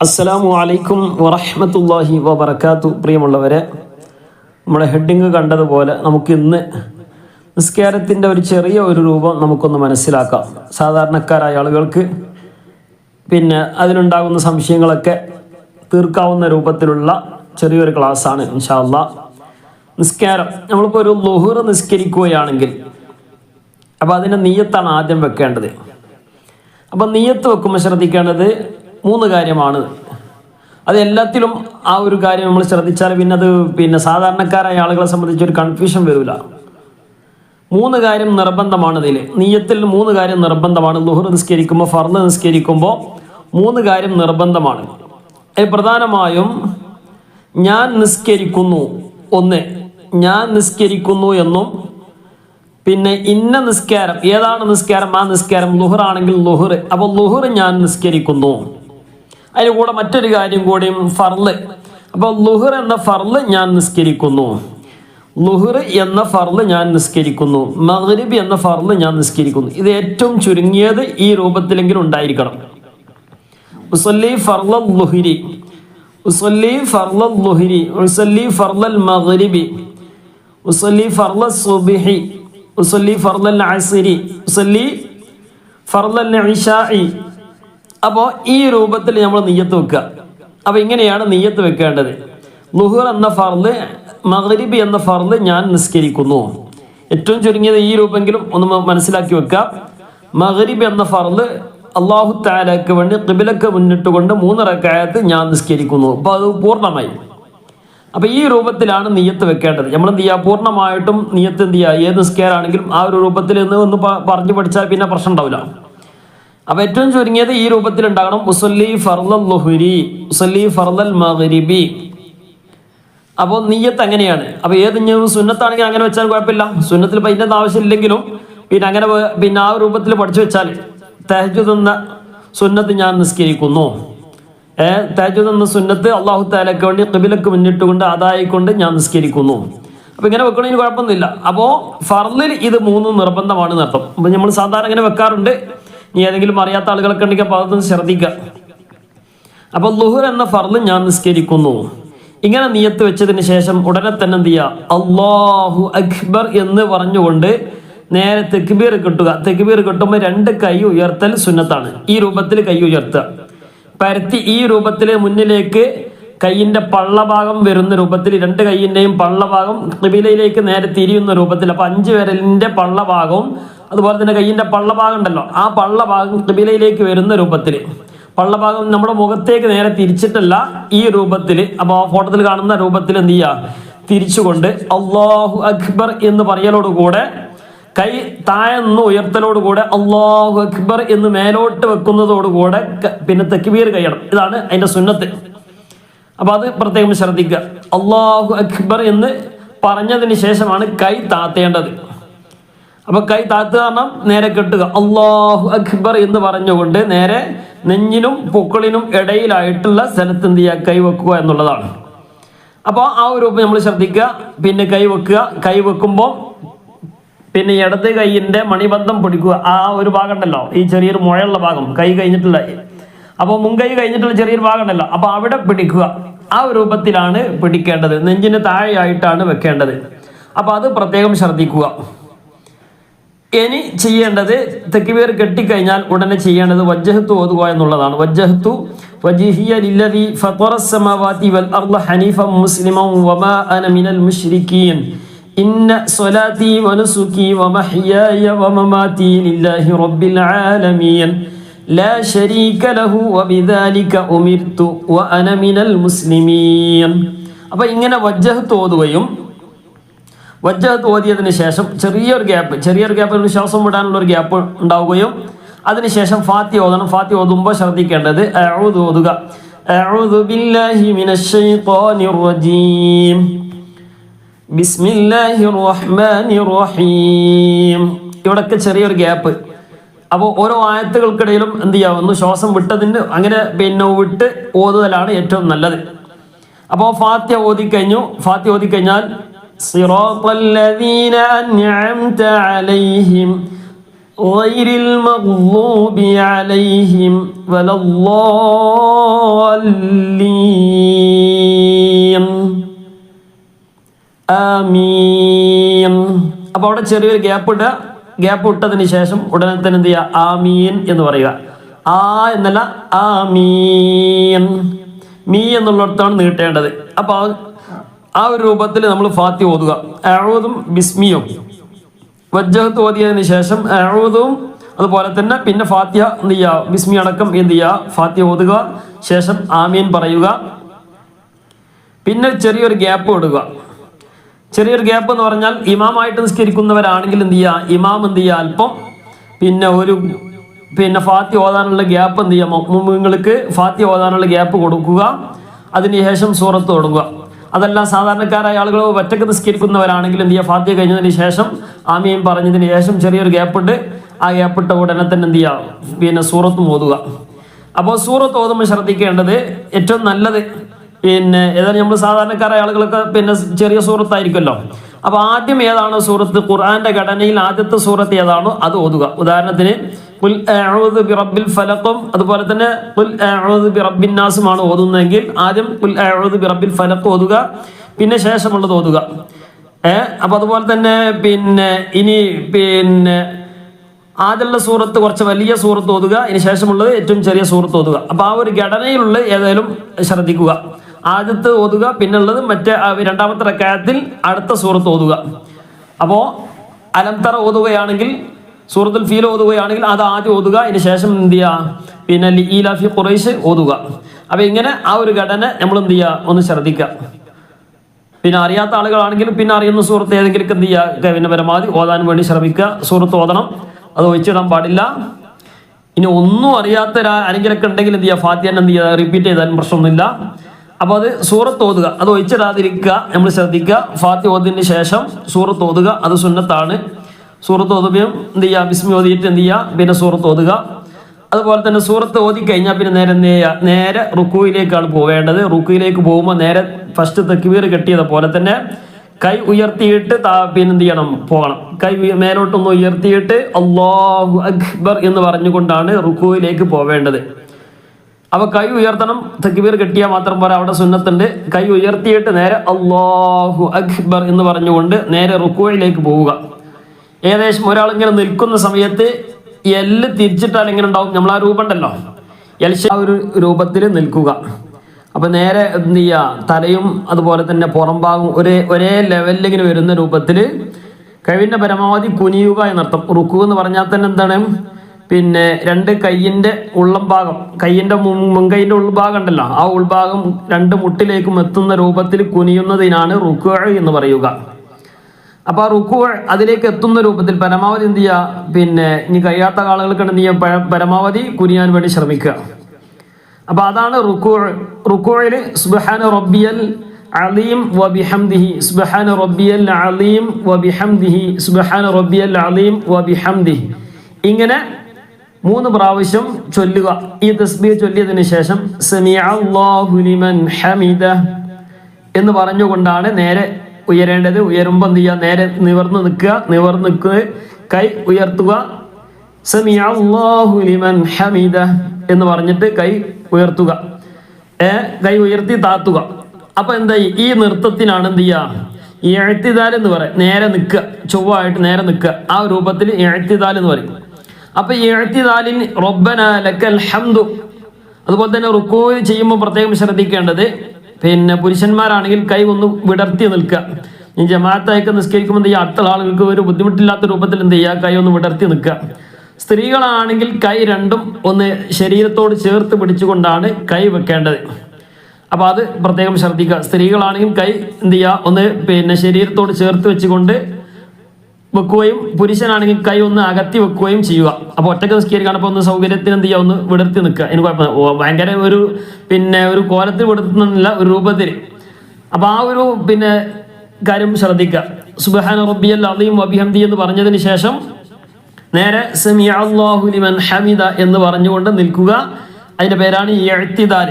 അസ്സലാമു അലൈക്കും വറഹമത്തല്ലാഹി വബർക്കാത്തു പ്രിയമുള്ളവരെ നമ്മുടെ ഹെഡിങ് കണ്ടതുപോലെ നമുക്ക് ഇന്ന് നിസ്കാരത്തിന്റെ ഒരു ചെറിയ ഒരു രൂപം നമുക്കൊന്ന് മനസ്സിലാക്കാം. സാധാരണക്കാരായ ആളുകൾക്ക് പിന്നെ അതിലുണ്ടാകുന്ന സംശയങ്ങളൊക്കെ തീർക്കാവുന്ന രൂപത്തിലുള്ള ചെറിയൊരു ക്ലാസ്സാണ് ഇൻഷാല്ല നിസ്കാരം. നമ്മളിപ്പോൾ ഒരു ലുഹുർ നിസ്കരിക്കുകയാണെങ്കിൽ അപ്പോൾ അതിന്റെ നീയത്താണ് ആദ്യം വെക്കേണ്ടത്. അപ്പം നീയത്ത് വെക്കുമ്പോൾ ശ്രദ്ധിക്കേണ്ടത് മൂന്ന് കാര്യമാണ്. അതെല്ലാത്തിലും ആ ഒരു കാര്യം നമ്മൾ ശ്രദ്ധിച്ചാൽ പിന്നെ അത് പിന്നെ സാധാരണക്കാരായ ആളുകളെ സംബന്ധിച്ച് ഒരു കൺഫ്യൂഷൻ വരില്ല മൂന്ന് കാര്യം നിർബന്ധമാണ് ഇതിൽ. നീയത്തിൽ മൂന്ന് കാര്യം നിർബന്ധമാണ്. ലുഹർ നിസ്കരിക്കുമ്പോൾ ഫർദ് നിസ്കരിക്കുമ്പോൾ മൂന്ന് കാര്യം നിർബന്ധമാണ്. പ്രധാനമായും ഞാൻ നിസ്കരിക്കുന്നു ഒന്ന് ഞാൻ നിസ്കരിക്കുന്നു എന്നും പിന്നെ ഇന്ന നിസ്കാരം ഏതാണ് നിസ്കാരം? ആ നിസ്കാരം ലുഹർ ആണെങ്കിൽ ലുഹർ. അപ്പോൾ ലുഹർ ഞാൻ നിസ്കരിക്കുന്നു. അതിന് കൂടെ മറ്റൊരു കാര്യം കൂടിയും ഫർൾ. അപ്പൊ ലുഹർ എന്ന ഫർൾ ഞാൻ നിസ്കരിക്കുന്നു. ലുഹർ എന്ന ഫർൾ ഞാൻ നിസ്കരിക്കുന്നു. മഗ്രിബ് എന്ന ഫർൾ ഞാൻ നിസ്കരിക്കുന്നു. ഇത് ഏറ്റവും ചുരുങ്ങിയത് ഈ രൂപത്തിലെങ്കിലും ഉണ്ടായിരിക്കണം. ഉസല്ലി ഫർള ലുഹരി. ഉസല്ലി ഫർള ലുഹരി. ഉസല്ലി ഫർളൽ മഗ്രിബി. ഉസല്ലി ഫർള സുബിഹി. ഉസല്ലി ഫർളൽ അസ്രി. ഉസല്ലി ഫർളൽ ഇശാഇ അപ്പോൾ ഈ രൂപത്തിൽ നമ്മൾ നെയ്യത്ത് വെക്കുക. അപ്പോൾ ഇങ്ങനെയാണ് നെയ്യത്ത് വെക്കേണ്ടത്. ലുഹുർ എന്ന ഫർൾ മഗ്രിബ് എന്ന ഫർൾ ഞാൻ നിസ്കരിക്കുന്നു. ഏറ്റവും ചുരുങ്ങിയത് ഈ രൂപമെങ്കിലും ഒന്ന് മനസ്സിലാക്കി വെക്കുക മഗ്രിബ് എന്ന ഫർൾ അള്ളാഹു താലക്ക് വേണ്ടി കിബിലക്ക് മുന്നിട്ടുകൊണ്ട് മൂന്ന് റക്കായത്ത് ഞാൻ നിസ്കരിക്കുന്നു. അപ്പോൾ അത് പൂർണമായി. അപ്പോൾ ഈ രൂപത്തിലാണ് നെയ്യത്ത് വെക്കേണ്ടത്. നമ്മൾ എന്ത് ചെയ്യുക പൂർണമായിട്ടും നെയ്യത്ത് എന്ത് ചെയ്യുക ഏത് നിസ്കാരാണെങ്കിലും ആ ഒരു രൂപത്തിൽ എന്ന് ഒന്ന് പറഞ്ഞു പഠിച്ചാൽ പിന്നെ പ്രശ്നം ഉണ്ടാവില്ല. അപ്പൊ ഏറ്റവും ചുരുങ്ങിയത് ഈ രൂപത്തിൽ ഉണ്ടാകണം മുസല്ലി ഫർലൽ ലുഹുരി മുസല്ലി ഫർലൽ മഗ്രിബി അപ്പോൾ നീയത്ത് അങ്ങനെയാണ്. അപ്പൊ ഏത് സുന്നത്താണെങ്കിൽ അങ്ങനെ വെച്ചാൽ കുഴപ്പമില്ല. സുന്നത്തിൽ ഇതിന്റെ ആവശ്യമില്ലെങ്കിലും പിന്നെ അങ്ങനെ പിന്നെ ആ രൂപത്തിൽ പഠിച്ചു വെച്ചാൽ തഹജുദ് എന്ന സുന്നത്ത് ഞാൻ നിസ്കരിക്കുന്നു. ഏ തഹജുദ് എന്ന സുന്നത്ത് അള്ളാഹു താലക്ക് വേണ്ടി കബിലക്ക് മുന്നിട്ടുകൊണ്ട് അതായിക്കൊണ്ട് ഞാൻ നിസ്കരിക്കുന്നു. അപ്പൊ ഇങ്ങനെ വെക്കണതിന് കുഴപ്പമൊന്നുമില്ല. അപ്പോൾ ഫർലിൽ ഇത് മൂന്നും നിർബന്ധമാണ് നൃത്തം അപ്പൊ നമ്മൾ സാധാരണ ഇങ്ങനെ വെക്കാറുണ്ട്. ഇനി ഏതെങ്കിലും അറിയാത്ത ആളുകളൊക്കെ ഉണ്ടെങ്കിൽ അപ്പോൾ അതൊന്ന് ശ്രദ്ധിക്കുക അപ്പൊ ലുഹുർ എന്ന ഫർൾ ഞാൻ നിസ്കരിക്കുന്നു. ഇങ്ങനെ നിയത്ത് വെച്ചതിന് ശേഷം ഉടനെ തന്നെ എന്ത് ചെയ്യുക അള്ളാഹു അക്ബർ എന്ന് പറഞ്ഞുകൊണ്ട് നേരെ തെക്കുബീർ കിട്ടുക. തെക്കുബീർ കിട്ടുമ്പോൾ രണ്ട് കൈ ഉയർത്തൽ സുന്നത്താണ്. ഈ രൂപത്തിൽ കൈ ഉയർത്തുക. പരത്തി ഈ രൂപത്തിൽ മുന്നിലേക്ക് കൈയിന്റെ പള്ളഭാഗം വരുന്ന രൂപത്തിൽ രണ്ട് കൈയിന്റെയും പള്ളഭാഗം കിബിലയിലേക്ക് നേരെ തിരിയുന്ന രൂപത്തിൽ. അപ്പൊ അഞ്ച് വിരലിന്റെ പള്ളഭാഗവും അതുപോലെ തന്നെ കയ്യിന്റെ പള്ളഭാഗം ഉണ്ടല്ലോ ആ പള്ളഭാഗം കിബിലയിലേക്ക് വരുന്ന രൂപത്തിൽ. പള്ളഭാഗം നമ്മുടെ മുഖത്തേക്ക് നേരെ തിരിച്ചിട്ടല്ല ഈ രൂപത്തിൽ അപ്പോൾ ആ ഫോട്ടോത്തിൽ കാണുന്ന രൂപത്തിൽ എന്ത് ചെയ്യുക തിരിച്ചുകൊണ്ട് അള്ളാഹു അക്ബർ എന്ന് പറയലോടുകൂടെ കൈ താഴെ താഴ്ന്ന് ഉയർത്തലോടുകൂടെ അള്ളാഹു അക്ബർ എന്ന് മേലോട്ട് വെക്കുന്നതോടുകൂടെ കൂടെ പിന്നെ തെക്കുബീർ കഴിയണം. ഇതാണ് അതിന്റെ സുന്നത്ത്. അപ്പൊ അത് പ്രത്യേകം ശ്രദ്ധിക്കുക. അള്ളാഹു അക്ബർ എന്ന് പറഞ്ഞതിന് ശേഷമാണ് കൈ താത്തേണ്ടത്. അപ്പൊ കൈ താത്ത് കാരണം നേരെ കെട്ടുക. അള്ളാഹു അക്ബർ എന്ന് പറഞ്ഞുകൊണ്ട് നേരെ നെഞ്ഞിനും പൊക്കളിനും ഇടയിലായിട്ടുള്ള സ്ഥലത്ത് എന്ത് ചെയ്യുക? കൈവെക്കുക എന്നുള്ളതാണ്. അപ്പോൾ ആ ഒരു രൂപം നമ്മൾ ശ്രദ്ധിക്കുക. പിന്നെ കൈവെക്കുക വെക്കുക. കൈ വെക്കുമ്പോൾ പിന്നെ ഇടത് കൈയിന്റെ മണിബന്ധം പിടിക്കുക. ആ ഒരു ഭാഗം ഉണ്ടല്ലോ. ഈ ചെറിയൊരു മുഴയുള്ള ഭാഗം. കൈ കഴിഞ്ഞിട്ടുള്ള അപ്പോൾ മുൻകൈ കഴിഞ്ഞിട്ടുള്ള ചെറിയൊരു ഭാഗം ഉണ്ടല്ലോ. അപ്പോൾ അവിടെ പിടിക്കുക. ആ രൂപത്തിലാണ് പിടിക്കേണ്ടത്. നെഞ്ചിന് താഴെയായിട്ടാണ് വെക്കേണ്ടത്. അപ്പോൾ അത് പ്രത്യേകം ശ്രദ്ധിക്കുക. ഇനി ചെയ്യേണ്ടത് തെക്കിബീർ കെട്ടിക്കഴിഞ്ഞാൽ ഉടനെ ചെയ്യേണ്ടത് വജ്ജഹത്തു ഓതുക എന്നുള്ളതാണ്. വജ്ജഹത്തു വജിഹിയ സമവാതി വൽ മുസ്ലിമൻ വമാ അന മിനൽ ഇന്ന വമമാതി ലില്ലാഹി റബ്ബിൽ ആലമീൻ. ലാ ശരീക ലഹു വബിദാലിക മിനൽ മുസ്ലിമീൻ. അപ്പോൾ ഇങ്ങനെ വജ്ജഹത്തു ഓതുകയും വജ്ജഹത്ത് ഓതിയതിന് ശേഷം ചെറിയൊരു ഗ്യാപ്പ് ചെറിയൊരു ഗ്യാപ്പ് ശ്വാസം വിടാനുള്ള ഒരു ഗ്യാപ്പ് ഉണ്ടാവുകയും അതിനുശേഷം ഫാത്തി ഓതണം. ഫാത്തി ഓതുമ്പോൾ ശ്രദ്ധിക്കേണ്ടത് ഓതുക. റഹീം ഇവിടൊക്കെ ചെറിയൊരു ഗ്യാപ്പ് അപ്പോൾ ഓരോ ആയത്തുകൾക്കിടയിലും എന്ത് ചെയ്യാവുന്നു? ശ്വാസം വിട്ടതിന് അങ്ങനെ പിന്നെ വിട്ട് ഓതുതലാണ് ഏറ്റവും നല്ലത്. അപ്പോൾ ഫാത്യ ഓതിക്കഴിഞ്ഞു. ഫാത്യ ഓതിക്കഴിഞ്ഞാൽ صراط الذين أنعمت عليهم غير المغضوب عليهم ولا الضالين ആമീൻ അപ്പോൾ അവിടെ ചെറിയൊരു ഗ്യാപ്പ് ഇടുക ഗ്യാപ്പ് ഇട്ടതിന് ശേഷം ഉടനെ തന്നെ എന്ത് ചെയ്യുക ആമീൻ എന്ന് പറയുക ആ എന്നല്ല ആമീൻ മീ എന്നുള്ളിടത്താണ് നീട്ടേണ്ടത് അപ്പോൾ ആ- ഒരു രൂപത്തിൽ നമ്മൾ ഫാത്തി ഓതുക. അഴുതും ബിസ്മിയും. വജ്ജഹത്ത് ഓതിയതിന് ശേഷം അഴുതും അതുപോലെ തന്നെ പിന്നെ ഫാത്തിഹ എന്ത് ചെയ്യുക? ബിസ്മി അടക്കം എന്ത് ചെയ്യുക? ഫാത്തിഹ ഓതുക. ശേഷം ആമീൻ പറയുക. പിന്നെ ചെറിയൊരു ഗ്യാപ്പ് ഇടുക. ചെറിയൊരു ഗ്യാപ്പ് എന്ന് പറഞ്ഞാൽ ഇമാമായിട്ട് നിസ്കരിക്കുന്നവരാണെങ്കിൽ എന്ത് ചെയ്യുക? ഇമാം എന്ത് ചെയ്യുക? അല്പം. പിന്നെ ഒരു പിന്നെ ഫാത്തി ഓതാനുള്ള ഗ്യാപ്പ് എന്ത് ചെയ്യുക? മുമ്മുങ്ങൾക്ക് ഫാത്തി ഓതാനുള്ള ഗ്യാപ്പ് കൊടുക്കുക. അതിനുശേഷം സൂറത്ത് തുടങ്ങുക അതെല്ലാം സാധാരണക്കാരായ ആളുകൾ ഒറ്റയ്ക്ക് നിസ്കരിക്കുന്നവരാണെങ്കിൽ എന്ത് ചെയ്യുക ഫാത്തിയ കഴിഞ്ഞതിന് ശേഷം ആമിയും പറഞ്ഞതിന് ശേഷം ചെറിയൊരു ഗ്യാപ്പുണ്ട് ആ ഗ്യാപ്പിട്ട ഉടനെ തന്നെ എന്ത് ചെയ്യുക പിന്നെ സൂറത്തും ഓതുക. അപ്പോൾ സൂറത്ത് ഓതുമ്പോൾ ശ്രദ്ധിക്കേണ്ടത് ഏറ്റവും നല്ലത് പിന്നെ ഏതായാലും നമ്മൾ സാധാരണക്കാരായ ആളുകളൊക്കെ പിന്നെ ചെറിയ സൂറത്തായിരിക്കുമല്ലോ. അപ്പൊ ആദ്യം ഏതാണ് സൂറത്ത് ഖുർആന്റെ ഘടനയിൽ ആദ്യത്തെ സൂറത്ത് ഏതാണോ അത് ഓതുക. ഉദാഹരണത്തിന് ഖുൽ അഊദു ബിറബ്ബിൽ ഫലക്കും അതുപോലെ തന്നെ ഖുൽ അഊദു ബിറബ്ബിൻ നാസുമാണ് ഓതുന്നതെങ്കിൽ ആദ്യം ഖുൽ അഊദു ബിറബ്ബിൽ ഫലഖ് ഓതുക പിന്നെ ശേഷമുള്ളത് ഓതുക. ഏഹ് അപ്പൊ അതുപോലെ തന്നെ പിന്നെ ഇനി പിന്നെ ആദ്യമുള്ള സൂറത്ത് കുറച്ച് വലിയ സൂറത്ത് ഓതുക അതിന് ശേഷമുള്ളത് ഏറ്റവും ചെറിയ സൂറത്ത് ഓതുക. അപ്പൊ ആ ഒരു ഘടനയിലുള്ള ഏതായാലും ശ്രദ്ധിക്കുക. ആദ്യത്തെ ഓതുക പിന്നുള്ളത് മറ്റേ രണ്ടാമത്തെ റക്കായത്തിൽ അടുത്ത സൂറത്ത് ഓതുക. അപ്പോ അലംതറ ഓതുകയാണെങ്കിൽ സൂറത്തുൽ ഫീൽ ഓതുകയാണെങ്കിൽ അത് ആദ്യം ഓതുക അതിന് ശേഷം എന്ത് ചെയ്യുക? പിന്നെ ഈലാഫി ഖുറൈഷ് ഓതുക. അപ്പൊ ഇങ്ങനെ ആ ഒരു ഘടന നമ്മൾ എന്ത് ചെയ്യുക? ഒന്ന് ശ്രദ്ധിക്കുക. പിന്നെ അറിയാത്ത ആളുകളാണെങ്കിൽ പിന്നെ അറിയുന്ന സുഹൃത്ത് ഏതെങ്കിലും എന്ത് ചെയ്യുക? പിന്നെ പരമാവധി ഓതാൻ വേണ്ടി ശ്രമിക്കുക. സുഹൃത്ത് ഓതണം. അത് ഒഴിച്ചിടാൻ പാടില്ല. ഇനി ഒന്നും അറിയാത്ത ആരെങ്കിലൊക്കെ ഉണ്ടെങ്കിൽ എന്ത് ചെയ്യുക? ഫാത്തിയാൻ എന്ത് ചെയ്യുക? റിപ്പീറ്റ് ചെയ്താലും പ്രശ്നമൊന്നുമില്ല. അപ്പോൾ അത് സൂറത്ത് ഓതുക. അത് ഒഴിച്ചിടാതിരിക്കുക. നമ്മൾ ശ്രദ്ധിക്കുക. ഫാത്തി ഓതിന് ശേഷം സൂറത്ത് ഓതുക. അത് സുന്നത്താണ്. സൂറത്ത് ഓതുകയും എന്ത് ചെയ്യുക? ബിസ്മി ഓതിയിട്ട് എന്ത് ചെയ്യുക? പിന്നെ സൂറത്ത് ഓതുക. അതുപോലെ തന്നെ സൂറത്ത് ഓതി കഴിഞ്ഞാൽ പിന്നെ നേരെ നേരെ റുക്കുയിലേക്കാണ് പോവേണ്ടത്. റുക്കുയിലേക്ക് പോകുമ്പോൾ നേരെ ഫസ്റ്റ് തെക്കുവീർ കെട്ടിയത് പോലെ തന്നെ കൈ ഉയർത്തിയിട്ട് താ- പിന്നെ എന്ത് ചെയ്യണം? പോകണം. കൈ മേലോട്ടൊന്ന് ഉയർത്തിയിട്ട് അള്ളാഹു അക്ബർ എന്ന് പറഞ്ഞുകൊണ്ടാണ് റുക്കുയിലേക്ക് പോവേണ്ടത്. അപ്പൊ കൈ ഉയർത്തണം. തക്ബീർ കെട്ടിയാൽ മാത്രം പോരാ. അവിടെ സുന്നത്തുണ്ട്. കൈ ഉയർത്തിയിട്ട് നേരെ അള്ളാഹു അക്ബർ എന്ന് പറഞ്ഞുകൊണ്ട് നേരെ റുക്കോയിലേക്ക് പോവുക. ഏകദേശം ഒരാൾ ഇങ്ങനെ നിൽക്കുന്ന സമയത്ത് എല്ല് തിരിച്ചിട്ടാൽ എങ്ങനെ ഉണ്ടാവും? നമ്മൾ ആ രൂപം ഉണ്ടല്ലോ. ആ ഒരു രൂപത്തിൽ നിൽക്കുക. അപ്പൊ നേരെ എന്ത് ചെയ്യുക തലയും അതുപോലെ തന്നെ പുറംഭാഗവും ഒരേ ഒരേ ലെവലിൽ ഇങ്ങനെ വരുന്ന രൂപത്തിൽ കഴിവിന്റെ പരമാവധി കുനിയുക എന്നർത്ഥം. റുക്കു എന്ന് പറഞ്ഞാൽ തന്നെ എന്താണ്? പിന്നെ രണ്ട് കയ്യിന്റെ ഉള്ളം ഭാഗം കയ്യിന്റെ മുൻ- മുൻകൈയിന്റെ ഉൾഭാഗം ഉണ്ടല്ലോ ആ ഉൾഭാഗം രണ്ട് മുട്ടിലേക്കും എത്തുന്ന രൂപത്തിൽ കുനിയുന്നതിനാണ് റുക്കു എന്ന് പറയുക. അപ്പോൾ ആ റുക്കു അതിലേക്ക് എത്തുന്ന രൂപത്തിൽ പരമാവധി എന്ത് ചെയ്യുക? പിന്നെ ഇനി കഴിയാത്ത ആളുകൾക്ക് എന്ത് ചെയ്യുക? പരമാവധി കുനിയാൻ വേണ്ടി ശ്രമിക്കുക. അപ്പോൾ അതാണ് റുക്കു റുക്കുവിൽ സുബ്ഹാന റബ്ബിയൽ അലീം വബിഹംദിഹി സുബ്ഹാന റബ്ബിയൽ അലീം വബിഹംദിഹി സുബ്ഹാന റബ്ബിയൽ അലീം വബിഹംദിഹി ഇങ്ങനെ മൂന്ന് പ്രാവശ്യം ചൊല്ലുക. ഈ തസ്ബീഹ് ചൊല്ലിയതിനു ശേഷം ലിമൻ ഹമിദ എന്ന് പറഞ്ഞുകൊണ്ടാണ് നേരെ ഉയരേണ്ടത്. ഉയരുമ്പോൾ എന്ത് ചെയ്യുക? നേരെ നിവർന്ന് നിൽക്കുക. നിവർന്ന് നിൽക്കുക കൈ ഉയർത്തുക. ലിമൻ ഹമിദ എന്ന് പറഞ്ഞിട്ട് കൈ ഉയർത്തുക. ഏ കൈ ഉയർത്തി താത്തുക. അപ്പൊ എന്തായി? ഈ- നൃത്തത്തിനാണ് എന്ത് ചെയ്യുക? ഈ എഴുത്തിദാൽ എന്ന് പറയും. നേരെ നിൽക്കുക. ചൊവ്വായിട്ട് നേരെ നിൽക്കുക. ആ രൂപത്തിൽ എഴുത്തിദാൽ എന്ന് പറയും. അപ്പൊ ഈ എഴുത്തിദാലിന് റബ്ബന ലക്കൽ ഹംദു. അതുപോലെ തന്നെ റുക്കോ ചെയ്യുമ്പോൾ പ്രത്യേകം ശ്രദ്ധിക്കേണ്ടത് പിന്നെ പുരുഷന്മാരാണെങ്കിൽ കൈ ഒന്ന് വിടർത്തി നിൽക്കുക. ഈ ജമാഅത്തായൊക്കെ നിസ്കരിക്കുമ്പോൾ എന്ത് ചെയ്യുക? അടുത്ത ആളുകൾക്ക് ഒരു ബുദ്ധിമുട്ടില്ലാത്ത രൂപത്തിൽ എന്ത് ചെയ്യുക? കൈ ഒന്ന് വിടർത്തി നിൽക്കുക. സ്ത്രീകളാണെങ്കിൽ കൈ രണ്ടും ഒന്ന് ശരീരത്തോട് ചേർത്ത് പിടിച്ചുകൊണ്ടാണ് കൈ വെക്കേണ്ടത്. അപ്പൊ അത് പ്രത്യേകം ശ്രദ്ധിക്കുക. സ്ത്രീകളാണെങ്കിൽ കൈ എന്ത് ചെയ്യുക? ഒന്ന് പിന്നെ ശരീരത്തോട് ചേർത്ത് വെച്ചുകൊണ്ട് വെക്കുകയും പുരുഷനാണെങ്കിൽ കൈ ഒന്ന് അകത്തി വെക്കുകയും ചെയ്യുക. അപ്പൊ ഒറ്റയ്ക്ക് നിസ്കരിക്കാൻ കാണപ്പോ ഒന്ന് സൗകര്യത്തിന് എന്ത് ചെയ്യുക? ഒന്ന് വിടർത്തി നിൽക്കുക. എനിക്ക് കുഴപ്പമില്ല. ഭയങ്കര ഒരു പിന്നെ ഒരു കോലത്തിൽ വിടർത്തുന്നില്ല ഒരു രൂപത്തിൽ. അപ്പൊ ആ ഒരു പിന്നെ കാര്യം ശ്രദ്ധിക്കുക. സുബഹാന റബ്ബിയൽ അലീം വബിഹംദി എന്ന് പറഞ്ഞതിന് ശേഷം നേരെ അല്ലാഹു ലിമൻ ഹമിദ എന്ന് പറഞ്ഞുകൊണ്ട് നിൽക്കുക. അതിന്റെ പേരാണ് എഴുത്തിദാൽ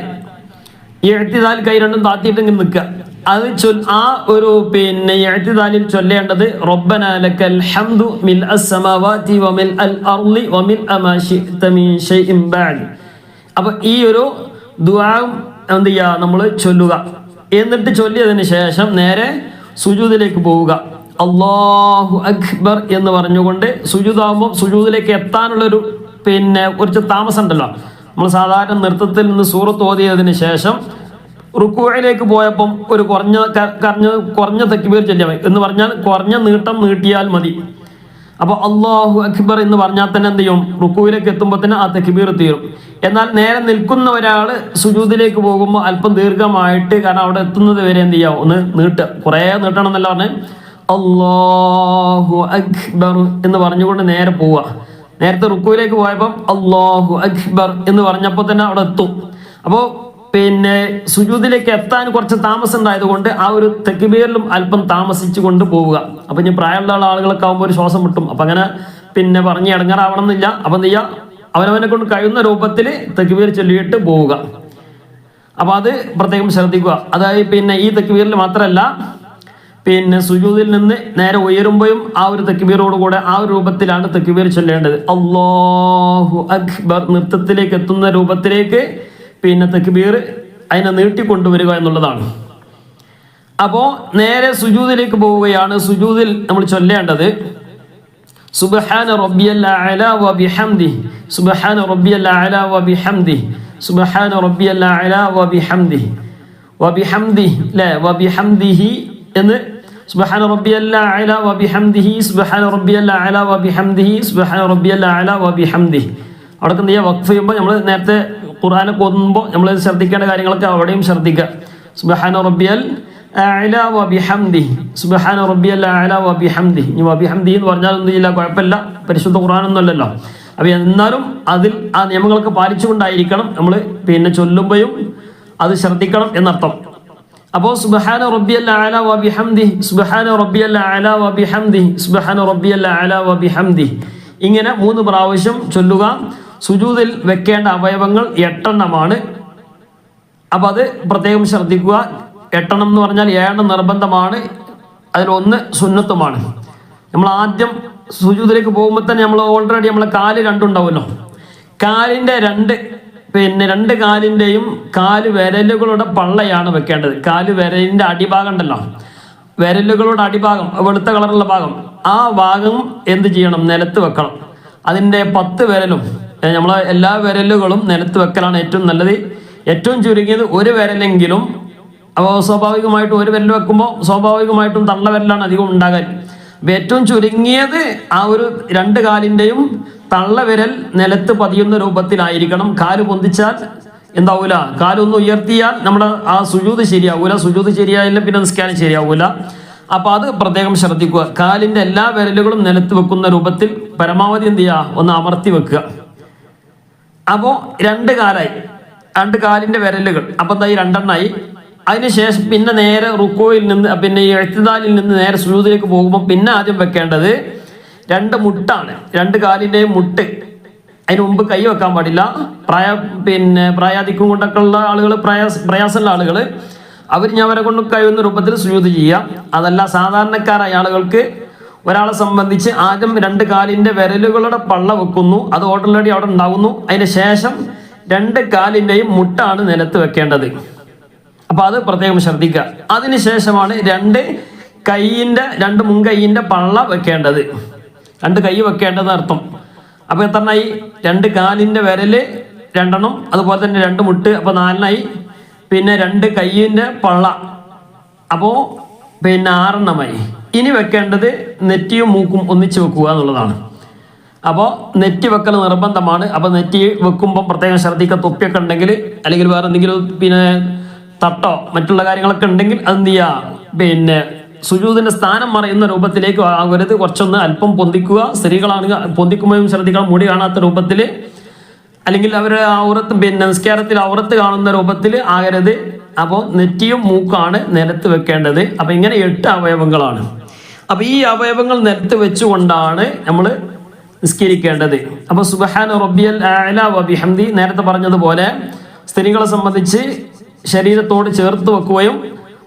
എഴുത്തിദാൽ കൈ രണ്ടും താത്തിയിട്ട് ഇങ്ങനെ നിൽക്കുക. അത് ആ ഒരു പിന്നെ എഴുത്തിദാലിൽ ചൊല്ലേണ്ടത് റബ്ബന ലക്കൽ ഹംദു മിൽ അസ്സമാവാതി വമിൽ അൽ അർളി വമിൽ അമാശി ശിഅത മിൻ ഷൈഇൻ ബഅദ്. അപ്പൊ ഈ ഒരു ദുവാവും എന്ത് ചെയ്യുക നമ്മൾ ചൊല്ലുക. എന്നിട്ട് ചൊല്ലിയതിന് ശേഷം നേരെ സുജൂദിലേക്ക് പോവുക. അള്ളാഹു അക്ബർ എന്ന് പറഞ്ഞുകൊണ്ട് സുജൂദാകുമ്പോൾ സുജൂദിലേക്ക് എത്താനുള്ളൊരു പിന്നെ കുറച്ച് താമസം ഉണ്ടല്ലോ നമ്മൾ സാധാരണ നൃത്തത്തിൽ നിന്ന് സൂറത്ത് ഓതിയതിന് ശേഷം റുക്കുവയിലേക്ക് പോയപ്പം ഒരു കുറഞ്ഞ കറഞ്ഞ കുറഞ്ഞ തെക്കുപേർ ചൊല്ലിയാൽ എന്ന് പറഞ്ഞാൽ കുറഞ്ഞ നീട്ടം നീട്ടിയാൽ മതി. അപ്പോൾ അള്ളാഹു അക്ബർ എന്ന് പറഞ്ഞാൽ തന്നെ എന്ത് ചെയ്യും? റുക്കുവിലേക്ക് എത്തുമ്പോൾ തന്നെ ആ തെക്കുപീർ തീരും. എന്നാൽ നേരെ നിൽക്കുന്ന ഒരാൾ സുജൂദിലേക്ക് പോകുമ്പോൾ അല്പം ദീർഘമായിട്ട് കാരണം അവിടെ എത്തുന്നത് വരെ എന്ത് ചെയ്യാം? ഒന്ന് നീട്ടുക. കുറേ നീട്ടണം എന്നല്ല പറഞ്ഞ്. അള്ളാഹു അക്ബർ എന്ന് പറഞ്ഞുകൊണ്ട് നേരെ പോവുക. നേരത്തെ റുക്കുവിലേക്ക് പോയപ്പം അള്ളാഹു അക്ബർ എന്ന് പറഞ്ഞപ്പോൾ തന്നെ അവിടെ എത്തും. അപ്പോൾ പിന്നെ സുജൂദിലേക്ക് എത്താൻ കുറച്ച് താമസം ഉണ്ടായതുകൊണ്ട് ആ ഒരു തെക്കുബീറിലും അല്പം താമസിച്ചു കൊണ്ട് പോവുക. അപ്പൊ ഇനി പ്രായമുള്ള ആളുകളൊക്കെ ആകുമ്പോൾ ഒരു ശ്വാസം മുട്ടും. അപ്പൊ അങ്ങനെ പിന്നെ പറഞ്ഞ് ഇടങ്ങാറാവണം എന്നില്ല അപ്പൊ എന്ത് ചെയ്യുക അവനവനെ കൊണ്ട് കഴിയുന്ന രൂപത്തിൽ തെക്കുബീർ ചൊല്ലിയിട്ട് പോവുക. അപ്പൊ അത് പ്രത്യേകം ശ്രദ്ധിക്കുക. അതായത് പിന്നെ ഈ തെക്കുബീറിൽ മാത്രമല്ല പിന്നെ സുജൂതിൽ നിന്ന് നേരെ ഉയരുമ്പോഴും ആ ഒരു തെക്കുബീറോട് കൂടെ ആ ഒരു രൂപത്തിലാണ് തെക്കുബീർ ചൊല്ലേണ്ടത്. അള്ളാഹു അക്ബർ നൃത്തത്തിലേക്ക് എത്തുന്ന രൂപത്തിലേക്ക് പിന്നെ തെക്കുബീർ അതിനെ നീട്ടിക്കൊണ്ടുവരിക എന്നുള്ളതാണ്. അപ്പോൾ നേരെ സുജൂദിലേക്ക് പോവുകയാണ്. സുജൂദിൽ നമ്മൾ ചൊല്ലേണ്ടത് സുബ്ഹാന റബ്ബിയൽ അഅല വ ബിഹംദി സുബ്ഹാന റബ്ബിയൽ അഅല വ ബിഹംദി സുബ്ഹാന റബ്ബിയൽ അഅല വ ബിഹംദി വ ബിഹംദി ല വ ബിഹംദിഹി എന്ന് സുബ്ഹാന റബ്ബിയൽ അഅല വ ബിഹംദിഹി സുബ്ഹാന റബ്ബിയൽ അഅല വ ബിഹംദിഹി സുബ്ഹാന റബ്ബിയൽ അഅല വ ബിഹംദിഹി അവിടെ എന്ത് വഖഫ് ചെയ്യുമ്പോൾ നമ്മൾ നേരത്തെ ഖുർആനൊക്കെ ഓതുമ്പോൾ നമ്മൾ ശ്രദ്ധിക്കേണ്ട കാര്യങ്ങളൊക്കെ അവിടെയും ശ്രദ്ധിക്കുക സുബ്ഹാന റബ്ബിയൽ അല എന്ന് പറഞ്ഞാൽ ഒന്നും ഇല്ല കുഴപ്പമില്ല. പരിശുദ്ധ ഖുർആാനൊന്നുമല്ലല്ലോ അപ്പോൾ എന്നാലും അതിൽ ആ നിയമങ്ങളൊക്കെ പാലിച്ചുകൊണ്ടായിരിക്കണം നമ്മൾ പിന്നെ ചൊല്ലുമ്പോഴും അത് ശ്രദ്ധിക്കണം എന്നർത്ഥം. അപ്പോൾ സുബഹാന റബ്ബിയൽ അല സുബ്ഹാന റബ്ബിയൽ അല സുബ്ഹാന റബ്ബിയൽ അല ഇങ്ങനെ മൂന്ന് പ്രാവശ്യം ചൊല്ലുക. സുജൂദിൽ വെക്കേണ്ട അവയവങ്ങൾ എട്ടെണ്ണമാണ്. അപ്പൊ അത് പ്രത്യേകം ശ്രദ്ധിക്കുക. എട്ടെണ്ണം എന്ന് പറഞ്ഞാൽ ഏഴെണ്ണം നിർബന്ധമാണ്. അതിലൊന്ന് സുന്നത്തുമാണ്. നമ്മൾ ആദ്യം സുജൂതിലേക്ക് പോകുമ്പോൾ തന്നെ നമ്മൾ ഓൾറെഡി നമ്മളെ കാൽ രണ്ടുണ്ടാവുമല്ലോ. കാലിന്റെ രണ്ട് പിന്നെ രണ്ട് കാലിന്റെയും കാൽ വിരലുകളുടെ പള്ളയാണ് വെക്കേണ്ടത്. കാൽ വിരലിന്റെ അടിഭാഗം ഉണ്ടല്ലോ. വിരലുകളുടെ അടിഭാഗം വെളുത്ത കളറുള്ള ഭാഗം. ആ ഭാഗം എന്ത് ചെയ്യണം? നിലത്ത് വെക്കണം. അതിന്റെ പത്ത് വിരലും ഏഹ് നമ്മളെ എല്ലാ വിരലുകളും നിലത്ത് വെക്കലാണ് ഏറ്റവും നല്ലത്. ഏറ്റവും ചുരുങ്ങിയത് ഒരു വിരലെങ്കിലും അപ്പോൾ സ്വാഭാവികമായിട്ടും ഒരു വിരൽ വെക്കുമ്പോൾ സ്വാഭാവികമായിട്ടും തള്ള വിരലാണ് അധികം ഉണ്ടാകാൻ. അപ്പം ഏറ്റവും ചുരുങ്ങിയത് ആ ഒരു രണ്ട് കാലിന്റെയും തള്ള വിരൽ നിലത്ത് പതിയുന്ന രൂപത്തിലായിരിക്കണം. കാൽ പൊന്തിച്ചാൽ എന്താവൂല? കാലൊന്ന് ഉയർത്തിയാൽ നമ്മുടെ ആ സുജൂത് ശരിയാവൂല. സുജൂത് ശരിയായില്ല പിന്നെ നിസ്കാരം ശരിയാവൂല. അപ്പോൾ അത് പ്രത്യേകം ശ്രദ്ധിക്കുക. കാലിന്റെ എല്ലാ വിരലുകളും നിലത്ത് വെക്കുന്ന രൂപത്തിൽ പരമാവധി എന്ത് ചെയ്യുക? ഒന്ന് അമർത്തി വെക്കുക. അപ്പോ രണ്ട് കാലായി. രണ്ട് കാലിന്റെ വിരലുകൾ. അപ്പൊ എന്തായി? രണ്ടെണ്ണായി. അതിനുശേഷം പിന്നെ നേരെ റുക്കോയിൽ നിന്ന് പിന്നെ ഈ എഴുത്തുതാലിൽ നിന്ന് നേരെ സുജൂതിലേക്ക് പോകുമ്പോൾ പിന്നെ ആദ്യം വെക്കേണ്ടത് രണ്ട് മുട്ടാണ്. രണ്ട് കാലിന്റെയും മുട്ട്. അതിന് മുമ്പ് കൈ വെക്കാൻ പാടില്ല. പ്രായ പിന്നെ പ്രായാധിക്യം കൊണ്ടൊക്കെ ഉള്ള ആളുകൾ പ്രയാസ പ്രയാസമുള്ള ആളുകൾ അവർ ഞാൻ അവരെ കൊണ്ട് കഴിയുന്ന രൂപത്തിൽ സുജൂത് ചെയ്യാം. അതല്ല സാധാരണക്കാരായ ആളുകൾക്ക് ഒരാളെ സംബന്ധിച്ച് ആദ്യം രണ്ട് കാലിന്റെ വിരലുകളുടെ പള്ള വെക്കുന്നു. അത് ഓൾറെഡി അവിടെ ഉണ്ടാകുന്നു അതിന് ശേഷം രണ്ട് കാലിന്റെയും മുട്ടാണ് നിലത്ത് വെക്കേണ്ടത്. അപ്പൊ അത് പ്രത്യേകം ശ്രദ്ധിക്കുക. അതിനുശേഷമാണ് രണ്ട് കൈയിന്റെ രണ്ട് മുൻകൈയിന്റെ പള്ള വെക്കേണ്ടത്. രണ്ട് കൈ വെക്കേണ്ടത് അർത്ഥം. അപ്പൊ എത്രണ്ണായി? രണ്ട് കാലിന്റെ വിരൽ രണ്ടെണ്ണം അതുപോലെ തന്നെ രണ്ട് മുട്ട് അപ്പൊ നാലിനായി. പിന്നെ രണ്ട് കൈയിന്റെ പള്ള. അപ്പോ പിന്നെ ആറെണ്ണമായി. ഇനി വെക്കേണ്ടത് നെറ്റിയും മൂക്കും ഒന്നിച്ച് വെക്കുക എന്നുള്ളതാണ്. അപ്പോൾ നെറ്റി വെക്കൽ നിർബന്ധമാണ്. അപ്പോൾ നെറ്റി വെക്കുമ്പോൾ പ്രത്യേകം ശ്രദ്ധിക്കുക. തൊപ്പിയൊക്കെ ഉണ്ടെങ്കിൽ അല്ലെങ്കിൽ വേറെ എന്തെങ്കിലും പിന്നെ തട്ടോ മറ്റുള്ള കാര്യങ്ങളൊക്കെ ഉണ്ടെങ്കിൽ അതെന്ത് ചെയ്യുക പിന്നെ സുജൂതിന്റെ സ്ഥാനം മറയുന്ന രൂപത്തിലേക്ക് ആകരുത് കുറച്ചൊന്ന് അല്പം പൊന്തിക്കുക. സ്ത്രീകളാണെങ്കിൽ പൊന്തിക്കുമ്പോഴും ശ്രദ്ധിക്കണം. മുടി കാണാത്ത രൂപത്തിൽ അല്ലെങ്കിൽ അവർ ഔറത്ത് പിന്നെ നിസ്കാരത്തിൽ ഔറത്ത് കാണുന്ന രൂപത്തിൽ ആകരുത്. അപ്പോൾ നെറ്റിയും മൂക്കാണ് നിലത്ത് വെക്കേണ്ടത്. അപ്പോൾ ഇങ്ങനെ എട്ട് അവയവങ്ങളാണ്. അപ്പോൾ ഈ അവയവങ്ങൾ നിലത്ത് വെച്ചുകൊണ്ടാണ് നമ്മൾ നിസ്കരിക്കേണ്ടത്. അപ്പോൾ സുബഹാൻ റബ്ബിയൽ ആല വബിഹംദി ബിഹംദി നേരത്തെ പറഞ്ഞതുപോലെ സ്ത്രീകളെ സംബന്ധിച്ച് ശരീരത്തോട് ചേർത്ത് വെക്കുകയും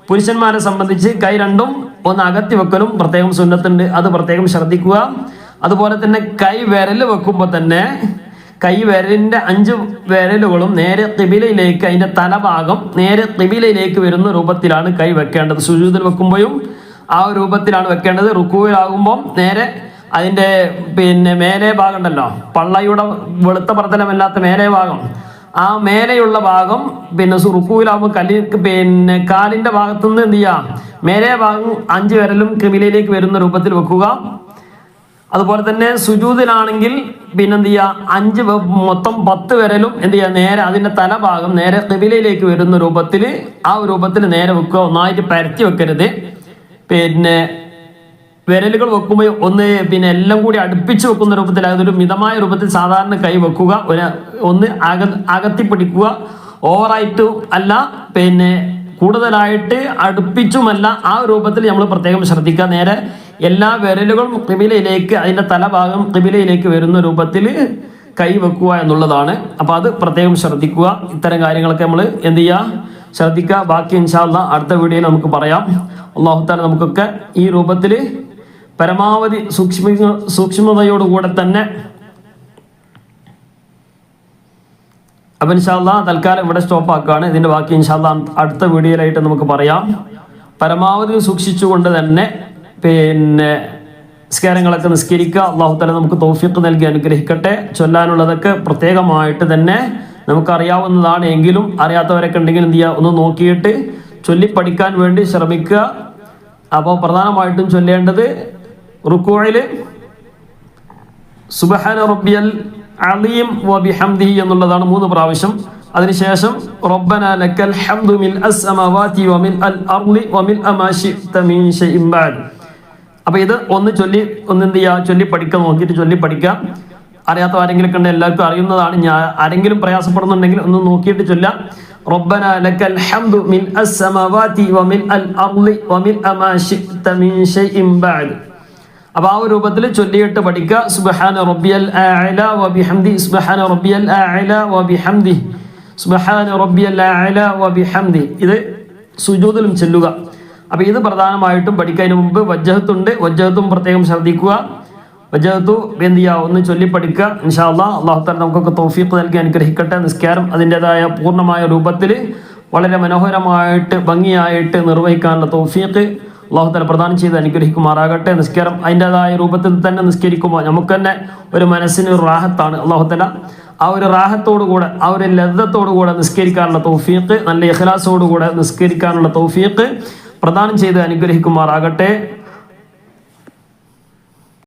പുരുഷന്മാരെ സംബന്ധിച്ച് കൈ രണ്ടും ഒന്ന് അകത്തി വെക്കലും പ്രത്യേകം സുന്നത്തുണ്ട്. അത് പ്രത്യേകം ശ്രദ്ധിക്കുക. അതുപോലെ തന്നെ കൈ വിരൽ വെക്കുമ്പോൾ തന്നെ കൈ വിരലിന്റെ അഞ്ച് വിരലുകളും നേരെ തിബിലയിലേക്ക് അതിന്റെ തലഭാഗം നേരെ തിബിലയിലേക്ക് വരുന്ന രൂപത്തിലാണ് കൈ വെക്കേണ്ടത്. സുജൂതിൽ വെക്കുമ്പോഴും ആ രൂപത്തിലാണ് വെക്കേണ്ടത്. റുക്കുവിലാകുമ്പോൾ നേരെ അതിന്റെ പിന്നെ മേലെ ഭാഗം ഉണ്ടല്ലോ പള്ളയുടെ വെളുത്ത പ്രതലമല്ലാത്ത മേലെ ഭാഗം. ആ മേലെയുള്ള ഭാഗം പിന്നെ റുക്കുവിലാകുമ്പോൾ കലി പിന്നെ കാലിന്റെ ഭാഗത്തുനിന്ന് എന്ത് ചെയ്യാം മേലെ ഭാഗം അഞ്ച് വിരലും ക്രിമിലയിലേക്ക് വരുന്ന രൂപത്തിൽ വെക്കുക. അതുപോലെ തന്നെ സുജൂതിലാണെങ്കിൽ പിന്നെന്ത് ചെയ്യുക അഞ്ച് മൊത്തം പത്ത് വിരലും എന്ത് ചെയ്യുക നേരെ അതിന്റെ തലഭാഗം നേരെ കിബിലയിലേക്ക് വരുന്ന രൂപത്തിൽ ആ രൂപത്തിൽ നേരെ വെക്കുക ഒന്നായിട്ട് പരത്തി വെക്കരുത്. പിന്നെ വിരലുകൾ വെക്കുമ്പോൾ ഒന്ന് പിന്നെ എല്ലാം കൂടി അടുപ്പിച്ച് വെക്കുന്ന രൂപത്തിൽ അതൊരു മിതമായ രൂപത്തിൽ സാധാരണ കൈ വെക്കുക ഒരു ഒന്ന് അക അകത്തി പിടിക്കുക ഓവറായിട്ട് അല്ല പിന്നെ കൂടുതലായിട്ട് അടുപ്പിച്ചുമല്ല ആ രൂപത്തിൽ നമ്മൾ പ്രത്യേകം ശ്രദ്ധിക്കുക. നേരെ എല്ലാ വിരലുകളും കിബിലയിലേക്ക് അതിന്റെ തലഭാഗം കിബിലയിലേക്ക് വരുന്ന രൂപത്തിൽ കൈവെക്കുക എന്നുള്ളതാണ്. അപ്പോൾ അത് പ്രത്യേകം ശ്രദ്ധിക്കുക. ഇത്തരം കാര്യങ്ങളൊക്കെ നമ്മൾ എന്ത് ചെയ്യുക? ശ്രദ്ധിക്കുക. ബാക്കി ഇൻഷാല്ല അടുത്ത വീഡിയോയിൽ നമുക്ക് പറയാം. അള്ളാഹുത്താല നമുക്കൊക്കെ ഈ രൂപത്തിൽ പരമാവധി സൂക്ഷ്മ സൂക്ഷ്മതയോടുകൂടെ തന്നെ അപ്പം ഇൻഷാല്ല തൽക്കാലം ഇവിടെ സ്റ്റോപ്പ് ആക്കുകയാണ്. ഇതിന്റെ ബാക്കി ഇൻഷാല്ല അടുത്ത വീഡിയോയിലായിട്ട് നമുക്ക് പറയാം. പരമാവധി സൂക്ഷിച്ചുകൊണ്ട് തന്നെ പിന്നെ നിസ്കാരങ്ങളൊക്കെ നിസ്കരിക്കുക. അള്ളാഹു തല നമുക്ക് തൗഫീഖ് നൽകി അനുഗ്രഹിക്കട്ടെ. ചൊല്ലാനുള്ളതൊക്കെ പ്രത്യേകമായിട്ട് തന്നെ നമുക്കറിയാവുന്നതാണ്. എങ്കിലും അറിയാത്തവരൊക്കെ ഉണ്ടെങ്കിൽ എന്ത് ചെയ്യുക? ഒന്ന് നോക്കിയിട്ട് ചൊല്ലി പഠിക്കാൻ വേണ്ടി ശ്രമിക്കുക. അപ്പോൾ പ്രധാനമായിട്ടും ചൊല്ലേണ്ടത് റുക്കോയിൽ സുബഹാന റബ്ബിയൽ അലീം വബിഹംദി എന്നുള്ളതാണ് മൂന്ന് പ്രാവശ്യം. അതിനുശേഷം റബ്ബന ലക്കൽ ഹംദു മിൽ അസ്സമാവാതി വമിൽ അൽ അർളി വമിൽ അമാശി തമീൻ മിൻ ശൈഇൻ ബഅദ് അപ്പൊ ഇത് ഒന്ന് ചൊല്ലി ഒന്ന് എന്ത് ചെയ്യുക? ചൊല്ലി പഠിക്കുക നോക്കിയിട്ട് ചൊല്ലി പഠിക്കാം അറിയാത്ത ആരെങ്കിലും കണ്ട് എല്ലാവർക്കും അറിയുന്നതാണ്. ഞാൻ ആരെങ്കിലും പ്രയാസപ്പെടുന്നുണ്ടെങ്കിൽ ഒന്ന് നോക്കിയിട്ട് ചൊല്ലാം. ربنا ലക്കൽ ഹംദു من السماوات ومن الأرض ومن ما شئت من ശൈഇൻ ബഅദ്. അപ്പൊ ആ രൂപത്തിൽ ചൊല്ലിയിട്ട് പഠിക്കുക. സുബ്ഹാന റബ്ബിയൽ അഅല വബിഹംദി ബിഹംദി സുബ്ഹാന റബ്ബിയൽ അഅല വബിഹംദി ബിഹംദി സുബ്ഹാന റബ്ബിയൽ അഅല വബിഹംദി ഇത് സുജൂദിലും ചൊല്ലുക. അപ്പൊ ഇത് പ്രധാനമായിട്ടും പഠിക്കുന്നതിന് മുമ്പ് വജ്ജഹത്തുണ്ട്. വജ്ജഹത്തും പ്രത്യേകം ശ്രദ്ധിക്കുക. വജ്ജഹത്തു എന്ത് ചെയ്യുക ഒന്ന് ചൊല്ലി പഠിക്കുക. ഇൻഷാ അള്ളാഹ് അള്ളാഹു തആല നമുക്കൊക്കെ തൗഫീഖ് നൽകി അനുഗ്രഹിക്കട്ടെ. നിസ്കാരം അതിന്റെതായ പൂർണമായ രൂപത്തിൽ വളരെ മനോഹരമായിട്ട് ഭംഗിയായിട്ട് നിർവഹിക്കാനുള്ള തൗഫീഖ് അള്ളാഹുത്തല പ്രദാനം ചെയ്ത് അനുഗ്രഹിക്കുമാറാകട്ടെ. നിസ്കാരം അതിന്റെതായ രൂപത്തിൽ തന്നെ നിസ്കരിക്കുമ്പോൾ നമുക്ക് തന്നെ ഒരു മനസ്സിന് ഒരു റാഹത്താണ്. അള്ളാഹുത്തല ആ ഒരു റാഹത്തോടു കൂടെ ആ ഒരു ലബ്ധത്തോടു കൂടെ നിസ്കരിക്കാനുള്ള തൗഫീഖ് നല്ല ഇഖ്ലാസോടു കൂടെ നിസ്കരിക്കാനുള്ള തൗഫീഖ് പ്രദാനം ചെയ്ത് അനുഗ്രഹിക്കുമാറാകട്ടെ.